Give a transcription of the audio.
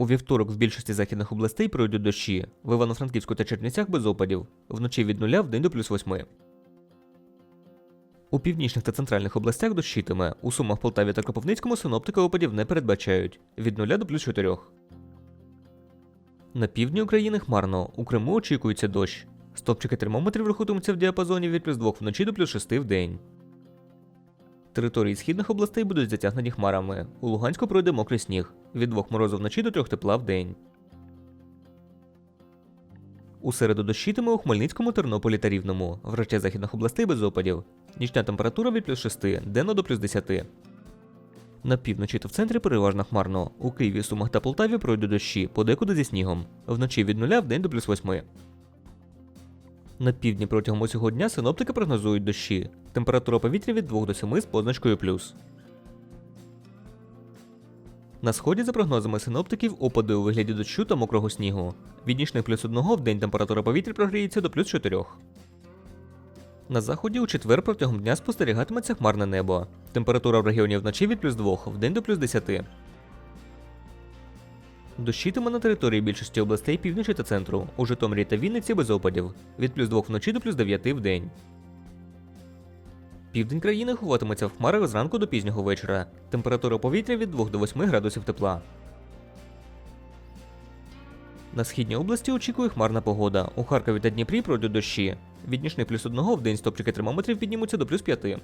У вівторок в більшості західних областей пройдуть дощі, в Івано-Франківську та Чернівцях без опадів, вночі від 0 в день до плюс 8. У північних та центральних областях дощитиме, у Сумах, Полтаві та Кропивницькому синоптики опадів не передбачають від 0 до плюс 4. На півдні України хмарно, у Криму очікується дощ. Стопчики термометрів рахуватимуться в діапазоні від плюс 2 вночі до плюс 6 в день. Території східних областей будуть затягнені хмарами. У Луганську пройде мокрий сніг від 2 морозу вночі до 3 тепла в день. У середу дощитиме у Хмельницькому, Тернополі та Рівному. В решті західних областей без опадів. Нічна температура від плюс 6, денно до плюс 10. На півночі та в центрі переважно хмарно. У Києві, Сумах та Полтаві пройдуть дощі, подекуди зі снігом. Вночі від 0 в день до плюс 8. На півдні протягом усього дня синоптики прогнозують дощі. Температура повітря від 2 до 7 з позначкою плюс. На сході, за прогнозами синоптиків, опади у вигляді дощу та мокрого снігу. Від нічних плюс 1 в день температура повітря прогріється до плюс 4. На заході у четвер протягом дня спостерігатиметься хмарне небо. Температура в регіоні вночі від плюс 2 в день до плюс 10. Дощитиме на території більшості областей півночі та центру, у Житомирі та Вінниці без опадів, від плюс 2 вночі до плюс 9 в день. Південь країни ховатиметься в хмарах зранку до пізнього вечора. Температура повітря від 2 до 8 градусів тепла. На східній області очікує хмарна погода. У Харкові та Дніпрі пройдуть дощі. Від нічних плюс 1 в день стопчики термометрів піднімуться до плюс 5.